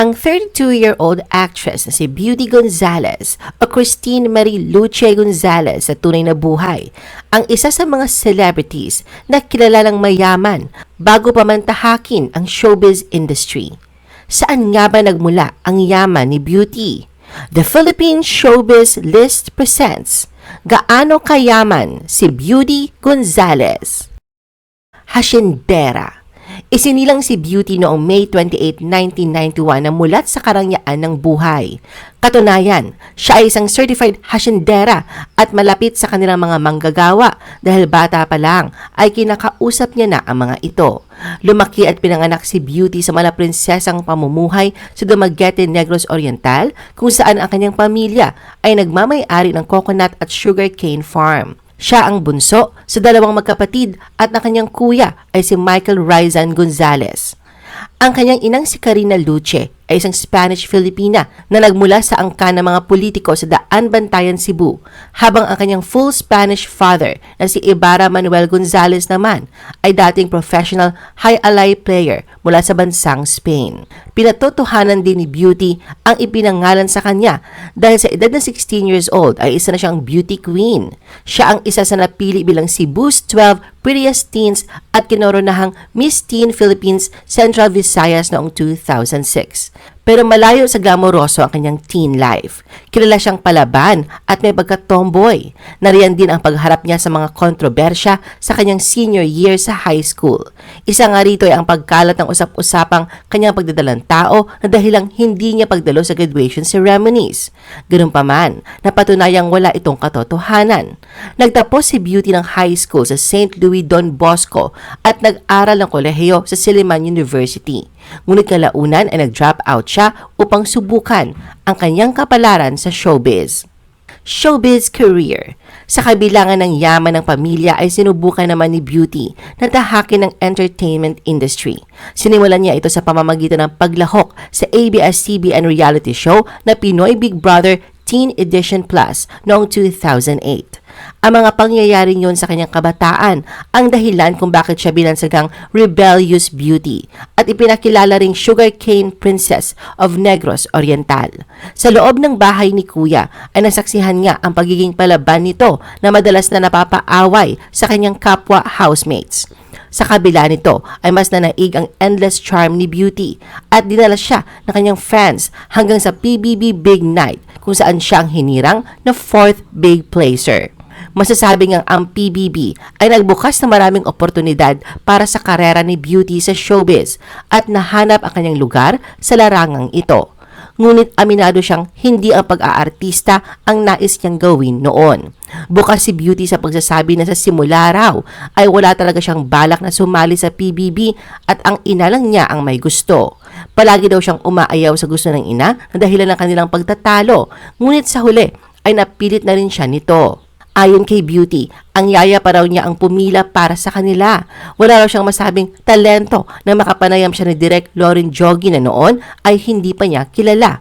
Ang 32-year-old actress na si Beauty Gonzalez o Christine Marie Luce Gonzalez sa tunay na buhay, ang isa sa mga celebrities na kilalang mayaman bago pa man tahakin ang showbiz industry. Saan nga ba nagmula ang yaman ni Beauty? The Philippine Showbiz List presents Gaano Kayaman si Beauty Gonzalez? Hasyendera Isinilang si Beauty noong May 28, 1991 na mulat sa karangyaan ng buhay. Katunayan, siya ay isang certified hasyendera at malapit sa kanilang mga manggagawa dahil bata pa lang ay kinakausap niya na ang mga ito. Lumaki at pinanganak si Beauty sa malaprinsesang pamumuhay sa Dumaguete Negros Oriental kung saan ang kanyang pamilya ay nagmamay-ari ng coconut at sugarcane farm. Siya ang bunso sa dalawang magkapatid at ang kanyang kuya ay si Michael Rizan Gonzalez. Ang kanyang inang si Karina Luce ay isang Spanish-Filipina na nagmula sa angka ng mga politiko sa Daan Bantayan, Cebu, habang ang kanyang full Spanish father na si Ibarra Manuel Gonzalez naman ay dating professional high alay player mula sa bansang Spain. Pinatotohanan din ni Beauty ang ipinangalan sa kanya dahil sa edad na 16 years old ay isa na siyang beauty queen. Siya ang isa sa napili bilang Cebu's 12 prettiest teens at kinoronahang Miss Teen Philippines Central Visayas noong 2006. Pero malayo sa glamoroso ang kanyang teen life. Kilala siyang palaban at may pagka-tomboy. Nariyan din ang pagharap niya sa mga kontrobersya sa kanyang senior year sa high school. Isa nga rito ay ang pagkalat ng usap-usapang kanyang pagdadalang tao na dahilang hindi niya pagdalo sa graduation ceremonies. Ganun pa man, napatunayang wala itong katotohanan. Nagtapos si Beauty ng high school sa St. Louis Don Bosco at nag-aral ng kolehiyo sa Silliman University. Ngunit kalaunan ay nag-drop out siya upang subukan ang kanyang kapalaran sa showbiz. Showbiz career. Sa kabilangan ng yaman ng pamilya ay sinubukan naman ni Beauty na tahakin ng entertainment industry. Sinimulan niya ito sa pamamagitan ng paglahok sa ABS-CBN reality show na Pinoy Big Brother Teen Edition Plus noong 2008. Ang mga pangyayari yon sa kanyang kabataan ang dahilan kung bakit siya binansagang rebellious beauty at ipinakilala ring sugarcane princess of Negros Oriental. Sa loob ng bahay ni Kuya ay nasaksihan nga ang pagiging palaban nito na madalas na napapaaway sa kanyang kapwa housemates. Sa kabila nito ay mas nanaig ang endless charm ni Beauty at dinala siya ng kanyang fans hanggang sa PBB Big Night kung saan siya ang hinirang na fourth big placer. Masasabi ngang ang PBB ay nagbukas ng maraming oportunidad para sa karera ni Beauty sa showbiz at nahanap ang kanyang lugar sa larangang ito. Ngunit aminado siyang hindi ang pag-aartista ang nais niyang gawin noon. Bukas si Beauty sa pagsasabi na sa simula raw ay wala talaga siyang balak na sumali sa PBB at ang ina lang niya ang may gusto. Palagi daw siyang umaayaw sa gusto ng ina na dahilan ng kanilang pagtatalo. Ngunit sa huli ay napilit na rin siya nito. Ayon kay Beauty, ang yaya pa raw niya ang pumila para sa kanila. Wala raw siyang masabing talento na makapanayam siya ni Direk Lauren Jogi na noon ay hindi pa niya kilala.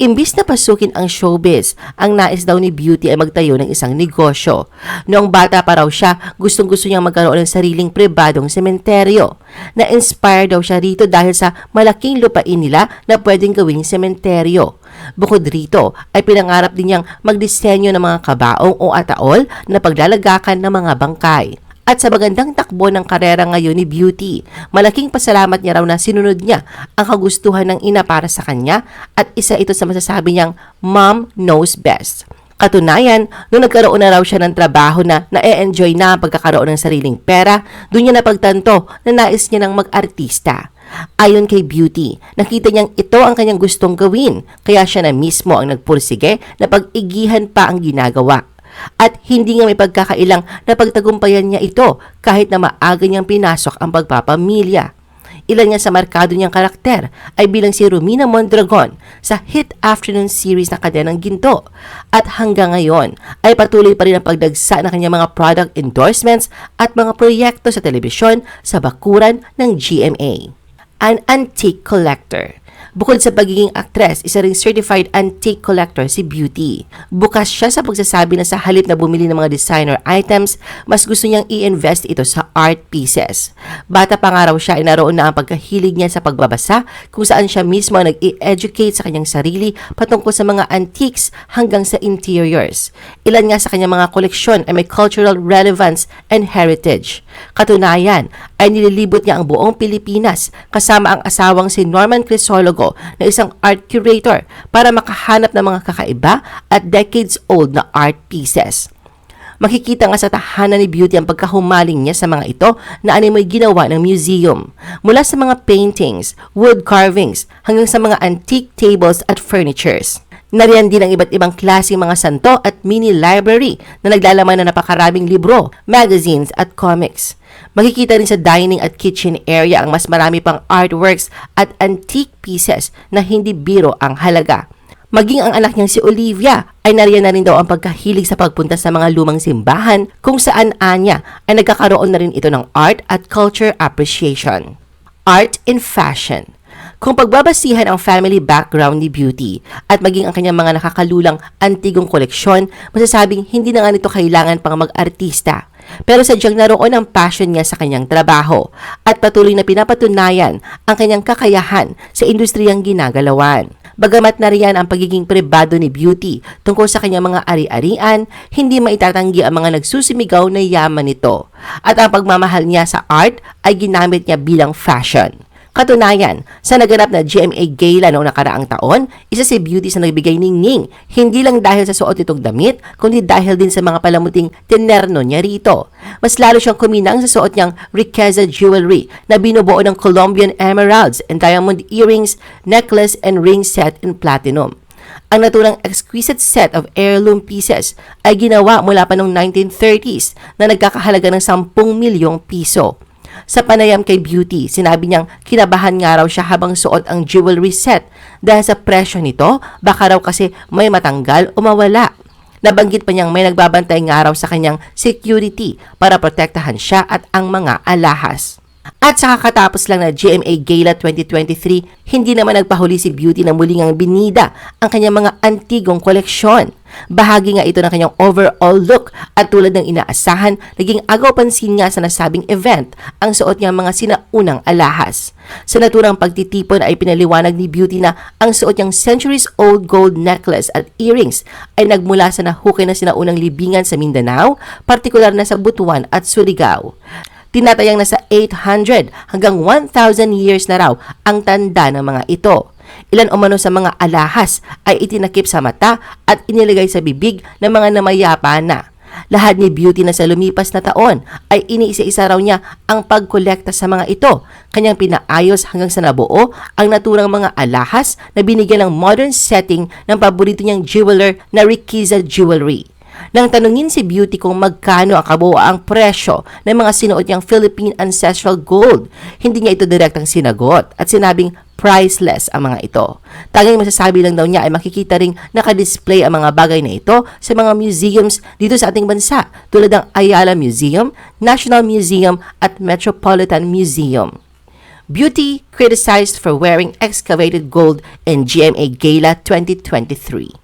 Imbis na pasukin ang showbiz, ang nais daw ni Beauty ay magtayo ng isang negosyo. Noong bata pa raw siya, gustong gusto niyang magkaroon ng sariling pribadong sementeryo. Na-inspire daw siya rito dahil sa malaking lupain nila na pwedeng gawing sementeryo. Bukod rito, ay pinangarap din niyang magdisenyo ng mga kabaong o ataol na paglalagakan ng mga bangkay. At sa magandang takbo ng karera ngayon ni Beauty, malaking pasalamat niya raw na sinunod niya ang kagustuhan ng ina para sa kanya at isa ito sa masasabi niyang mom knows best. Katunayan, nung nagkaroon na raw siya ng trabaho na na-enjoy na ang pagkakaroon ng sariling pera, doon niya napagtanto na nais niya ng mag-artista. Ayon kay Beauty, nakita niyang ito ang kanyang gustong gawin, kaya siya na mismo ang nagpursige na pag-igihan pa ang ginagawa. At hindi nga may pagkakailang na pagtagumpayan niya ito kahit na maaga niyang pinasok ang pagpapamilya. Ilan nga sa markado niyang karakter ay bilang si Romina Mondragon sa hit afternoon series na Kadenang Ginto. At hanggang ngayon ay patuloy pa rin ang pagdagsa ng kanyang mga product endorsements at mga proyekto sa telebisyon sa bakuran ng GMA. An antique collector. Bukod sa pagiging actress, isa ring certified antique collector si Beauty. Bukas siya sa pagsasabi na sa halip na bumili ng mga designer items, mas gusto niyang i-invest ito sa art pieces. Bata pa nga raw siya ay naroon na ang pagkahilig niya sa pagbabasa kung saan siya mismo ang nag-i-educate sa kanyang sarili patungkol sa mga antiques hanggang sa interiors. Ilan nga sa kanyang mga koleksyon ay may cultural relevance and heritage. Katunayan, ay nililibot niya ang buong Pilipinas kasama ang asawang si Norman Crisologo na isang art curator para makahanap ng mga kakaiba at decades-old na art pieces. Makikita nga sa tahanan ni Beauty ang pagkahumaling niya sa mga ito na animoy ginawa ng museum. Mula sa mga paintings, wood carvings, hanggang sa mga antique tables at furnitures. Nariyan din ang iba't ibang klaseng mga santo at mini library na naglalaman ng napakaraming libro, magazines at comics. Makikita rin sa dining at kitchen area ang mas marami pang artworks at antique pieces na hindi biro ang halaga. Maging ang anak niyang si Olivia ay nariyan na rin daw ang pagkahilig sa pagpunta sa mga lumang simbahan kung saan anya ay nagkakaroon na rin ito ng art at culture appreciation. Art in fashion. Kung pagbabasihan ang family background ni Beauty at maging ang kanyang mga nakakalulang antigong koleksyon, masasabing hindi na nga nito kailangan pang mag-artista. Pero sadyang naroon ang passion niya sa kanyang trabaho at patuloy na pinapatunayan ang kanyang kakayahan sa industriyang ginagalawan. Bagamat nariyan ang pagiging pribado ni Beauty tungkol sa kanyang mga ari-arian, hindi maitatanggi ang mga nagsusimigaw na yaman nito. At ang pagmamahal niya sa art ay ginamit niya bilang fashion. Katunayan, sa naganap na GMA Gala noong nakaraang taon, isa si Beauty sa nagbigay ningning, hindi lang dahil sa suot nitong damit, kundi dahil din sa mga palamuting tinerno niya rito. Mas lalo siyang kuminang sa suot niyang Riqueza jewelry na binubuo ng Colombian emeralds and diamond earrings, necklace, and ring set in platinum. Ang naturang exquisite set of heirloom pieces ay ginawa mula pa noong 1930s na nagkakahalaga ng 10 milyong piso. Sa panayam kay Beauty, sinabi niyang kinabahan nga raw siya habang suot ang jewelry set dahil sa presyo nito, baka raw kasi may matanggal o mawala. Nabanggit pa niyang may nagbabantay nga raw sa kanyang security para protektahan siya at ang mga alahas. At sa kakatapos lang na GMA Gala 2023, hindi naman nagpahuli si Beauty na muling ang binida ang kanyang mga antigong koleksyon. Bahagi nga ito ng kanyang overall look at tulad ng inaasahan, naging agaw pansin nga sa nasabing event ang suot niyang mga sinaunang alahas. Sa naturang pagtitipon ay pinaliwanag ni Beauty na ang suot niyang centuries-old gold necklace at earrings ay nagmula sa nahukay na sinaunang libingan sa Mindanao, partikular na sa Butuan at Surigao tinatayang nasa 800 hanggang 1,000 years na raw ang tanda ng mga ito. Ilan umano sa mga alahas ay itinakip sa mata at inilagay sa bibig ng mga namayapa na. Lahat ni Beauty na sa lumipas na taon ay iniisa-isa raw niya ang pagkolekta sa mga ito. Kanyang pinaayos hanggang sa nabuo ang naturang mga alahas na binigyan ng modern setting ng paborito niyang jeweler na Riquiza Jewelry. Nang tanungin si Beauty kung magkano ang kabuoang presyo ng mga sinuot niyang Philippine Ancestral Gold, hindi niya ito direktang sinagot at sinabing priceless ang mga ito. Tanging masasabi lang daw niya ay makikita ring nakadisplay ang mga bagay na ito sa mga museums dito sa ating bansa tulad ng Ayala Museum, National Museum at Metropolitan Museum. Beauty criticized for wearing excavated gold in GMA Gala 2023.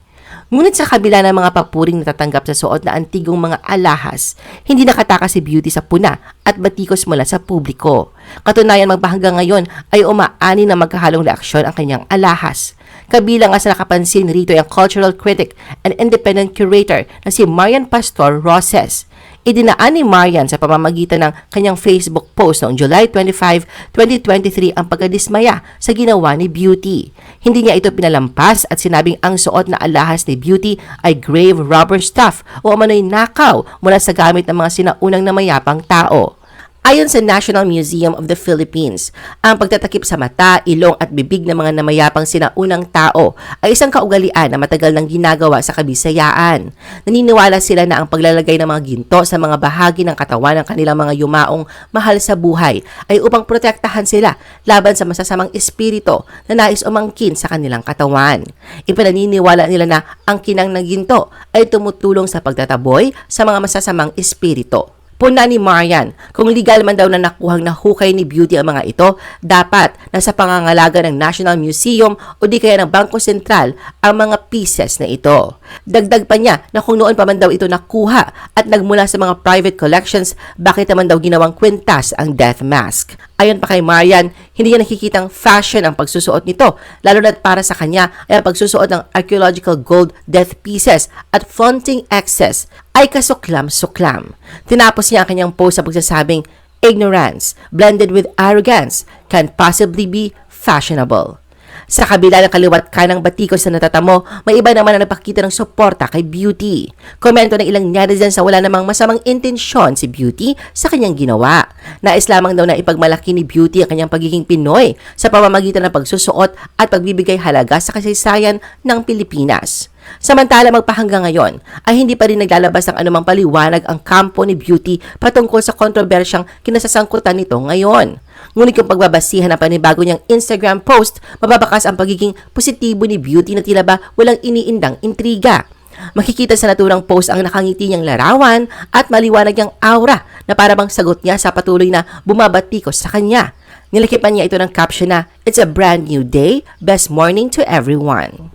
Ngunit sa kabila ng mga papuring natatanggap sa suot na antigong mga alahas, hindi nakataka si Beauty sa puna at batikos mula sa publiko. Katunayan magpahanggang ngayon ay umaani na magkahalong reaksyon ang kanyang alahas. Kabilang nga sa nakapansin rito ang cultural critic and independent curator na si Marian Pastor Roses. Idinaan ni Marian sa pamamagitan ng kanyang Facebook post noong July 25, 2023 ang pagkadismaya sa ginawa ni Beauty. Hindi niya ito pinalampas at sinabing ang suot na alahas ni Beauty ay grave robber stuff o umano'y nakaw mula sa gamit ng mga sinaunang namayapang tao. Ayon sa National Museum of the Philippines, ang pagtatakip sa mata, ilong at bibig ng mga namayapang sinaunang tao ay isang kaugalian na matagal nang ginagawa sa kabisayaan. Naniniwala sila na ang paglalagay ng mga ginto sa mga bahagi ng katawan ng kanilang mga yumaong mahal sa buhay ay upang protektahan sila laban sa masasamang espiritu na nais umangkin sa kanilang katawan. Ipinaniniwala nila na ang kinang ng ginto ay tumutulong sa pagtataboy sa mga masasamang espiritu. Puna ni Marian, kung legal man daw na nakuhang nahukay ni Beauty ang mga ito, dapat nasa pangangalaga ng National Museum o di kaya ng Bangko Sentral ang mga pieces na ito. Dagdag pa niya na kung noon pa man daw ito nakuha at nagmula sa mga private collections, bakit naman daw ginawang kwintas ang death mask? Ayon pa kay Marian, hindi niya nakikitang fashion ang pagsusuot nito, lalo na para sa kanya ay ang pagsusuot ng archaeological gold death pieces at flaunting excess ay kasuklam-suklam. Tinapos niya ang kanyang post sa pagsasabing, ignorance blended with arrogance can possibly be fashionable. Sa kabila ng kaliwat ka ng batikos na natatamo, may iba naman na nagpakita ng suporta kay Beauty. Komento ng ilang netizens sa wala namang masamang intensyon si Beauty sa kanyang ginawa. Nais lamang daw na ipagmalaki ni Beauty ang kanyang pagiging Pinoy sa pamamagitan ng pagsusuot at pagbibigay halaga sa kasaysayan ng Pilipinas. Samantala magpahanggang ngayon ay hindi pa rin naglalabas ng anumang paliwanag ang kampo ni Beauty patungkol sa kontrobersyang kinasasangkutan nito ngayon. Ngunit kung pagbabasihan ng panibago niyang Instagram post, mababakas ang pagiging positibo ni Beauty na tila ba walang iniindang intriga. Makikita sa naturang post ang nakangiti niyang larawan at maliwanag niyang aura na parabang sagot niya sa patuloy na bumabatikos sa kanya. Nilakipan niya ito ng caption na, It's a brand new day, best morning to everyone.